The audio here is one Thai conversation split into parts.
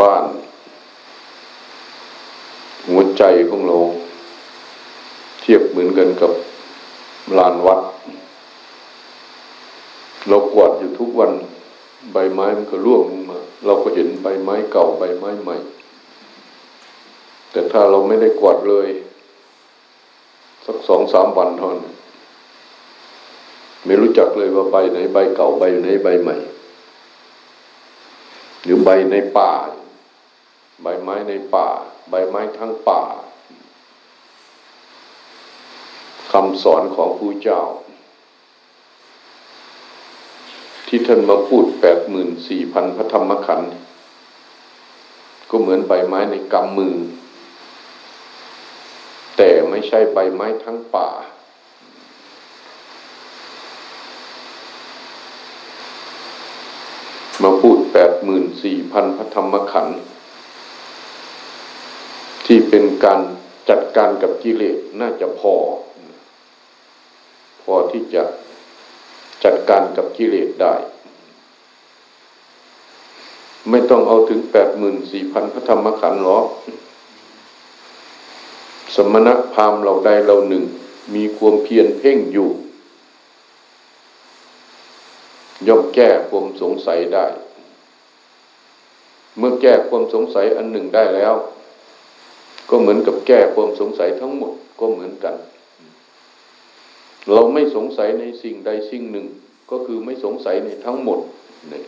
บ้าน หัวใจของเรา เทียบเหมือนกันกับลานวัด เรากวาดอยู่ทุกวันใบไม้มันก็ร่วงลงมา เราก็เห็นใบไม้เก่าใบไม้ใหม่ แต่ถ้าเราไม่ได้กวาดเลย สักสองสามวันเท่านั้นไม่รู้จักเลยว่าใบไหนใบเก่าใบไหนใบใหม่ หรือใบในป่า ใบไม้ในป่า ใบไม้ทั้งป่าคำสอนของผู้เจ้า ที่ท่านมาพูดแปดหมื่นสี่พันพระธรรมขันธ์ก็เหมือนใบไม้ในกำมือ แต่ไม่ใช่ใบไม้ทั้งป่า มาพูด ดหมื่นสี่พันพระธรรมขันธ์ที่เป็นการจัดการกับกิเลสน่าจะพอ พอที่จะจัดการกับกิเลสได้ ไม่ต้องเอาถึงแปดหมื่นสี่พันพระธรรมขันธ์หรอกสมณะพราหมณ์เราใดเราหนึ่ง มีความเพียรเพ่งอยู่ ย่อมแก้ความสงสัยได้ เมื่อแก้ความสงสัยอันหนึ่งได้แล้ว ก็เหมือนกับแก้ความสงสัยทั้งหมดก็เหมือนกัน เราไม่สงสัยในสิ่งใดสิ่งหนึ่ง ก็คือไม่สงสัยในทั้งหมดนี่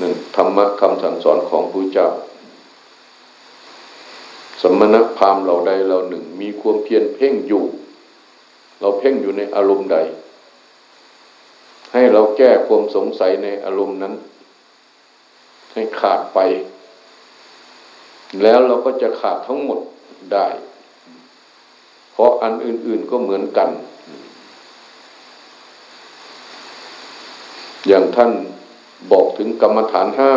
นั่นธรรมะคำสั่งสอนของพระเจ้า สมณพราหมณ์เราใดเราหนึ่ง มีความเพียรเพ่งอยู่ เราเพ่งอยู่ในอารมณ์ใด ให้เราแก้ความสงสัยในอารมณ์นั้น ให้ขาดไป แล้วเราก็จะขาดทั้งหมดได้ เพราะอันอื่น ๆก็เหมือนกัน อย่างท่านบอกถึงกรรมฐานห้า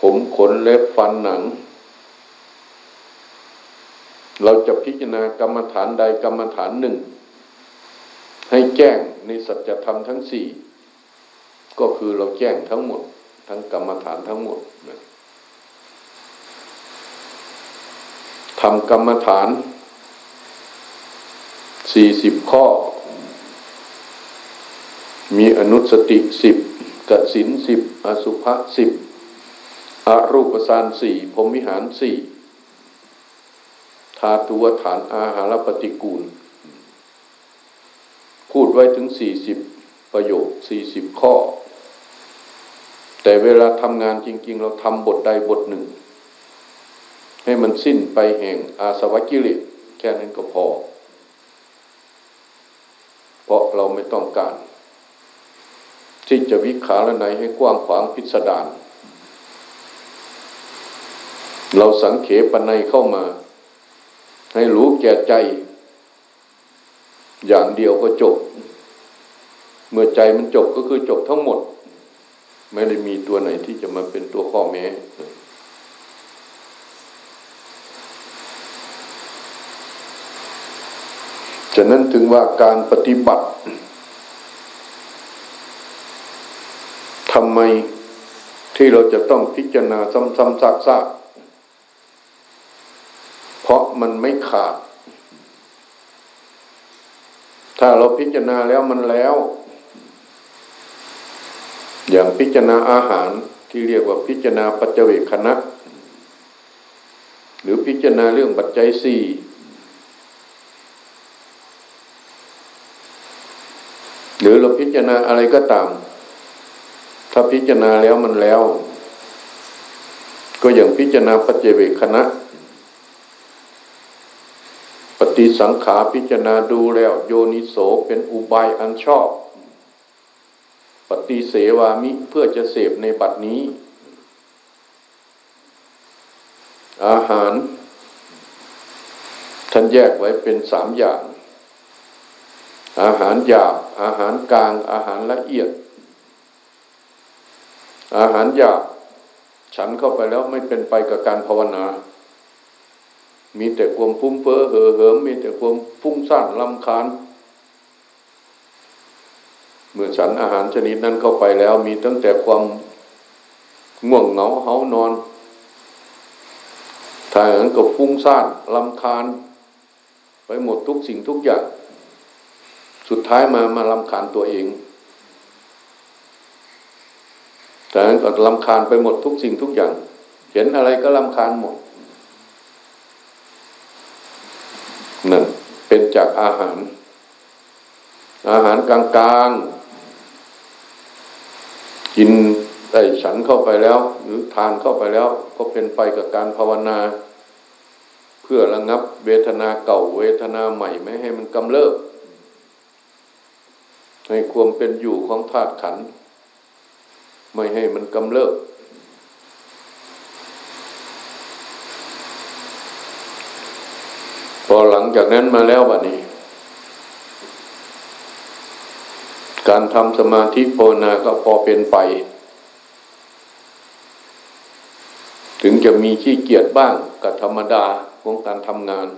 ผมขนเล็บฟันหนัง เราจะพิจารณากรรมฐานใดกรรมฐานหนึ่ง ให้แจ้งในสัจธรรมทั้งสี่ ก็คือเราแจ้งทั้งหมด ทั้งกรรมฐานทั้งหมดทำกรรมฐานสี่สิบข้อ มีอนุสติสิบกสินสิบอสุภะสิบอรูปสานสี่พรมวิหารสี่ธาตุวฐานอาหารปฏิกูล พูดไว้ถึงสี่สิบประโยคสี่สิบข้อ แต่เวลาทำงานจริง ๆ เราทำบทใดบทหนึ่ง ให้มันสิ้นไปแห่งอาสวะกิเลสแค่นั้นก็พอ เพราะเราไม่ต้องการ ที่จะวิขารณัยให้กว้างขวางพิสดารเราสังเขปนัยเข้ามา ให้รู้แก่ใจ อย่างเดียวก็จบ เมื่อใจมันจบก็คือจบทั้งหมด ไม่ได้มีตัวไหนที่จะมาเป็นตัวข้อแม้ฉะนั้นถึงว่าการปฏิบัติทำไมที่เราจะต้องพิจารณาซ้ำๆซากๆ เพราะมันไม่ขาด ถ้าเราพิจารณาแล้วมันแล้ว อย่างพิจารณาอาหารที่เรียกว่าพิจารณาปัจเจเวคณะ หรือพิจารณาเรื่องปัจจัยสี่หรือเราพิจารณาอะไรก็ตาม ถ้าพิจารณาแล้วมันแล้ว ก็อย่างพิจารณาปัจเจเวคณะ ปฏิสังขาพิจารณาดูแล้ว โยนิโสเป็นอุบายอันชอบ ปฏิเสวามิเพื่อจะเสพในบัดนี้ อาหาร ท่านแยกไว้เป็นสามอย่าง อาหารหยาบอาหารกลาง อาหารละเอียด อาหารหยาบฉันเข้าไปแล้วไม่เป็นไปกับการภาวนา มีแต่ความฟุ้งเฟ้อเห่อเหิมมีแต่ความฟุ้งซ่านลำคาญ เมื่อฉันอาหารชนิดนั้นเข้าไปแล้วมีตั้งแต่ความง่วงเหงาเหานอนถ้าอย่างนั้นก็ฟุ้งซ่านลำคาญ ไปหมดทุกสิ่งทุกอย่าง สุดท้ายมามาลำคาญตัวเองแต่นั้นก็ลำคาญไปหมดทุกสิ่งทุกอย่าง เห็นอะไรก็ลำคาญหมดนั่นเป็นจากอาหาร อาหารกลางๆ กินได้ฉันเข้าไปแล้ว หรือทานเข้าไปแล้ว ก็เป็นไปกับการภาวนา เพื่อระงับเวทนาเก่าเวทนาใหม่ไม่ให้มันกำเริบให้ความเป็นอยู่ของธาตุขัน ไม่ให้มันกำเริบพอหลังจากนั้นมาแล้วบัดนี้ การทำสมาธิภาวนาก็พอเป็นไป ถึงจะมีขี้เกียจบ้างกับธรรมดาของการทำงาน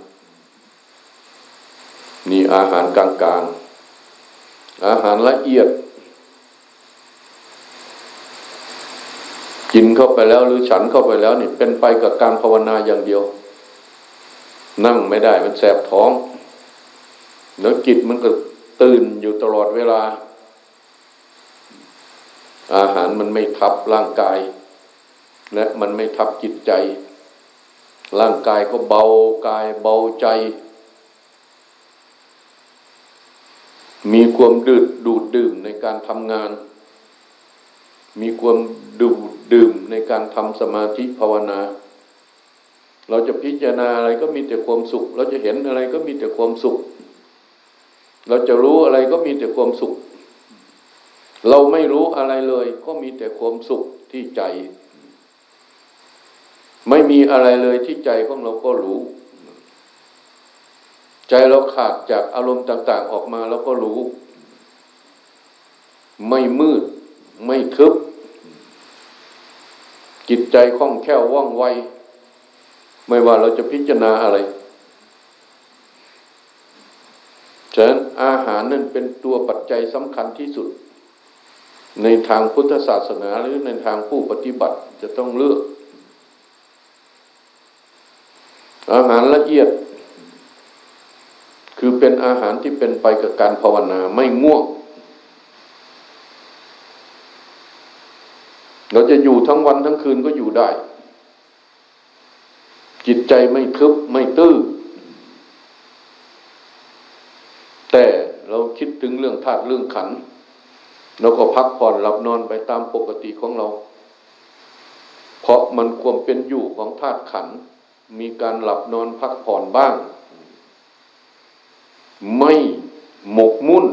นี่อาหารกลางๆ อาหารละเอียด กินเข้าไปแล้วหรือฉันเข้าไปแล้วนี่เป็นไปกับการภาวนาอย่างเดียว นั่งไม่ได้มันแสบท้อง แล้วจิตมันก็ตื่นอยู่ตลอดเวลา อาหารมันไม่ทับร่างกาย และมันไม่ทับจิตใจ ร่างกายก็เบากายเบาใจ มีความดืดดูดดื่มในการทำงาน มีความดูดดื่มในการทำสมาธิภาวนา เราจะพิจารณาอะไรก็มีแต่ความสุข เราจะเห็นอะไรก็มีแต่ความสุข เราจะรู้อะไรก็มีแต่ความสุข เราไม่รู้อะไรเลย ก็มีแต่ความสุขที่ใจ ไม่มีอะไรเลยที่ใจของเราก็รู้ ใจเราขาดจากอารมณ์ต่าง ๆ ออกมาเราก็รู้ ไม่มืด ไม่ทึบ จิตใจคล่องแคล่วว่องไว ไม่ว่าเราจะพิจารณาอะไรฉะนั้นอาหารนั่นเป็นตัวปัจจัยสำคัญที่สุด ในทางพุทธศาสนาหรือในทางผู้ปฏิบัติจะต้องเลือก อาหารละเอียด คือเป็นอาหารที่เป็นไปกับการภาวนาไม่ง่วง เราจะอยู่ทั้งวันทั้งคืนก็อยู่ได้ จิตใจไม่ทึบไม่ตื้อแต่เราคิดถึงเรื่องธาตุเรื่องขันธ์ เราก็พักผ่อนหลับนอนไปตามปกติของเรา เพราะมันความเป็นอยู่ของธาตุขัน มีการหลับนอนพักผ่อนบ้าง ไม่หมกมุ่น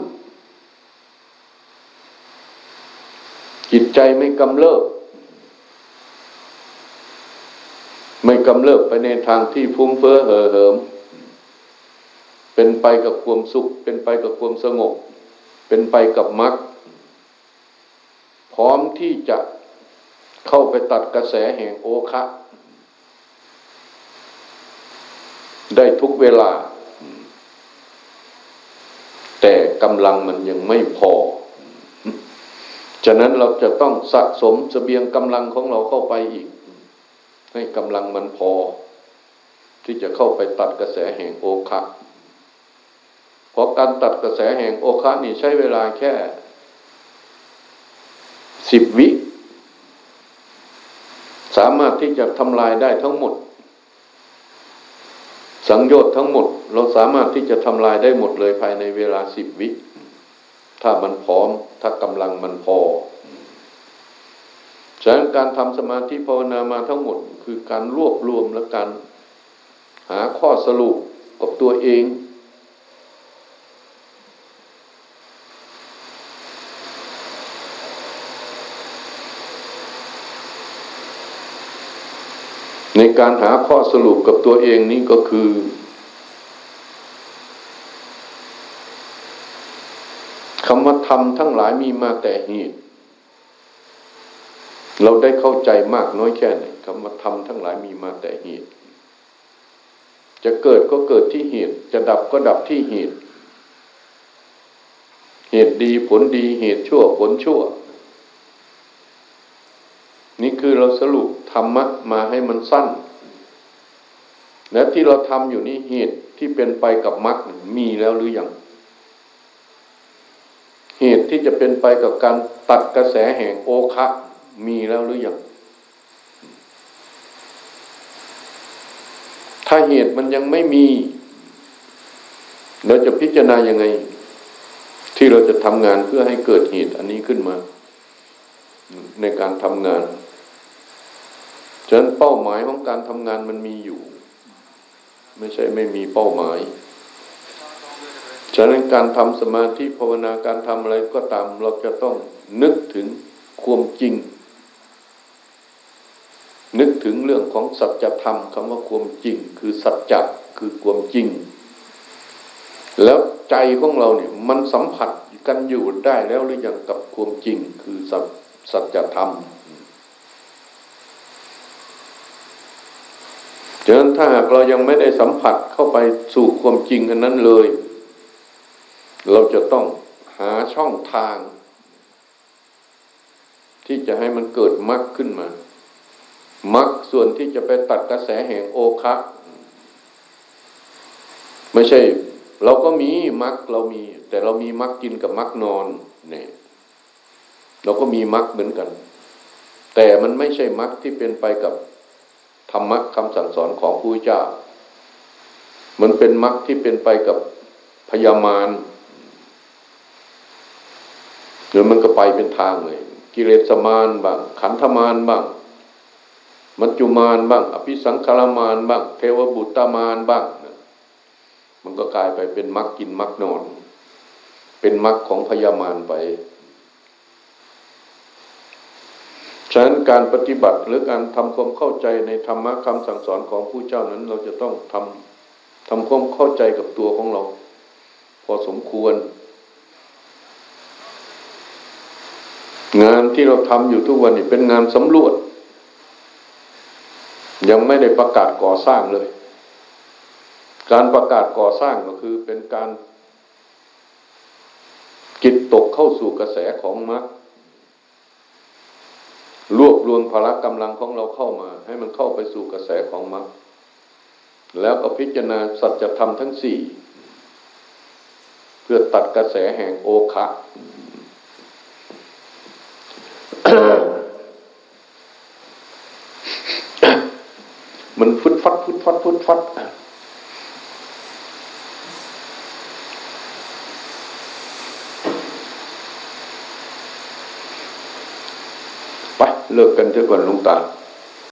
จิตใจไม่กำเริบ ไม่กำเริบไปในทางที่ฟุ้งเฟ้อเห่อเหิม เป็นไปกับความสุข เป็นไปกับความสงบ เป็นไปกับมรรค พร้อมที่จะเข้าไปตัดกระแสแห่งโอคะ ได้ทุกเวลา แต่กำลังมันยังไม่พอ ฉะนั้นเราจะต้องสะสมสเสบียงกำลังของเราเข้าไปอีก ให้กำลังมันพอ ที่จะเข้าไปตัดกระแสแห่งโอคะเพราะการตัดกระแสแห่งโอคะนี่ใช้เวลาแค่ สิบวิ สามารถที่จะทำลายได้ทั้งหมด สังโยชน์ทั้งหมด เราสามารถที่จะทำลายได้หมดเลยภายในเวลาสิบวิ ถ้ามันพร้อม ถ้ากำลังมันพอฉะนั้นการทำสมาธิภาวนามาทั้งหมด คือการรวบรวมและการหาข้อสรุปกับตัวเอง ในการหาข้อสรุปกับตัวเองนี้ก็คือ คำว่าธรรมทั้งหลายมีมาแต่เหตุเราได้เข้าใจมากน้อยแค่ไหนคำว่าธรรมทั้งหลายมีมาแต่เหตุ จะเกิดก็เกิดที่เหตุ จะดับก็ดับที่เหตุ เหตุดีผลดีเหตุชั่วผลชั่ว คือเราสรุปธรรมะมาให้มันสั้น และที่เราทำอยู่นี่เหตุที่เป็นไปกับมรรคมีแล้วหรือยัง เหตุที่จะเป็นไปกับการตัดกระแสแห่งโอคะมีแล้วหรือยัง ถ้าเหตุมันยังไม่มี เราจะพิจารณายังไง ที่เราจะทำงานเพื่อให้เกิดเหตุอันนี้ขึ้นมา ในการทำงาน ฉะนั้นเป้าหมายของการทำงานมันมีอยู่ ไม่ใช่ไม่มีเป้าหมาย ฉะนั้นการทำสมาธิภาวนาการทำอะไรก็ตาม เราจะต้องนึกถึงความจริง นึกถึงเรื่องของสัจธรรมคำว่าความจริง คือสัจจะคือความจริง แล้วใจของเราเนี่ยมันสัมผัสกันอยู่ได้แล้วหรือยังกับความจริงคือสัจสัจธรรม ฉะนั้นถ้าหากเรายังไม่ได้สัมผัสเข้าไปสู่ความจริงอันนั้นเลย เราจะต้องหาช่องทาง ที่จะให้มันเกิดมรรคขึ้นมามรรคส่วนที่จะไปตัดกระแสแห่งโอคะไม่ใช่ เราก็มีมรรคเรามี แต่เรามีมรรคกินกับมรรคนอนเนี่ยเราก็มีมรรคเหมือนกัน แต่มันไม่ใช่มรรคที่เป็นไปกับ ธรรมะคำสั่งสอนของพระเจ้า มันเป็นมรรคที่เป็นไปกับพยามารหรือมันก็ไปเป็นทางเลย กิเลสมารบ้าง ขันธมารบ้าง มัจจุมารบ้าง อภิสังขารมารบ้าง เทวบุตรมารบ้าง มันก็กลายไปเป็นมรรคกินมรรคนอน เป็นมรรคของพยามารไป ฉะนั้นการปฏิบัติหรือการทำความเข้าใจในธรรมะคำสั่งสอนของผู้เจ้านั้น เราจะต้องทำทำความเข้าใจกับตัวของเรา พอสมควร งานที่เราทำอยู่ทุกวันนี้เป็นงานสำรวจ ยังไม่ได้ประกาศก่อสร้างเลย การประกาศก่อสร้างก็คือเป็นการจิตตกเข้าสู่กระแสของมรรค รวบรวมพละกำลังของเราเข้ามา ให้มันเข้าไปสู่กระแสของมรรคแล้วก็พิจารณาสัจธรรมทั้งสี่เพื่อตัดกระแสแห่งโอคะมันฟุดฟัดฟุดฟัดฟุดฟัด เลิกกันเถอะก่อนลุงตา